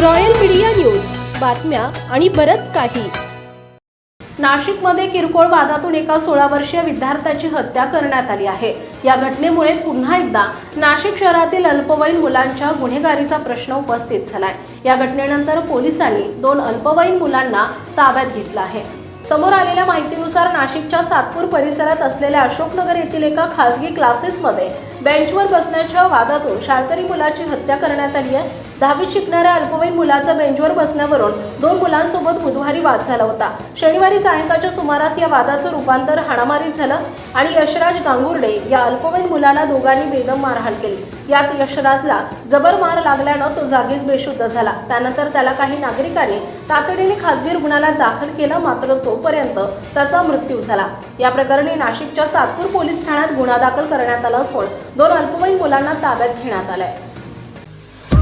Royal media news. बातम्या आणि बरंच काही. नाशिकमध्ये किरकोळ वादातून एका सोळा वर्षीय विद्यार्थ्याची हत्या करण्यात आली आहे. या घटनेमुळे पुन्हा एकदा नाशिक शहरातील अल्पवयीन मुलांच्या गुन्हेगारीचा प्रश्न उपस्थित झालाय. या घटनेनंतर पोलिसांनी दोन अल्पवयीन मुलांना ताब्यात घेतलं आहे. समोर आलेल्या माहितीनुसार नाशिकच्या सातपूर परिसरात असलेल्या अशोकनगर येथील एका खासगी क्लासेसमध्ये बेंचवर बसण्याच्या वादातून शाळकरी मुलाची हत्या करण्यात आली आहे. दहावीत शिकणाऱ्या अल्पवयीन मुलाचा बेंचवर बसण्यावरून दोन मुलांसोबत बुधवारी वाद झाला होता. शनिवारी सायंकाळच्या सुमारास या वादाचं रूपांतर हाणामारीत झालं आणि यशराज गांगुर्डे या अल्पवयीन मुलाला दोघांनी बेदम मारहाण केली. यात यशराजला जबर मार लागल्यानं तो जागीच बेशुद्ध झाला. त्यानंतर त्याला काही नागरिकांनी तातडीने खासगी रुग्णालयात दाखल केलं मात्र तोपर्यंत त्याचा मृत्यू झाला. या प्रकरणी नाशिकच्या सातपूर पोलीस ठाण्यात गुन्हा दाखल करण्यात आला असून दोन अल्पवयीन मुलांना ताब्यात घेण्यात आलाय.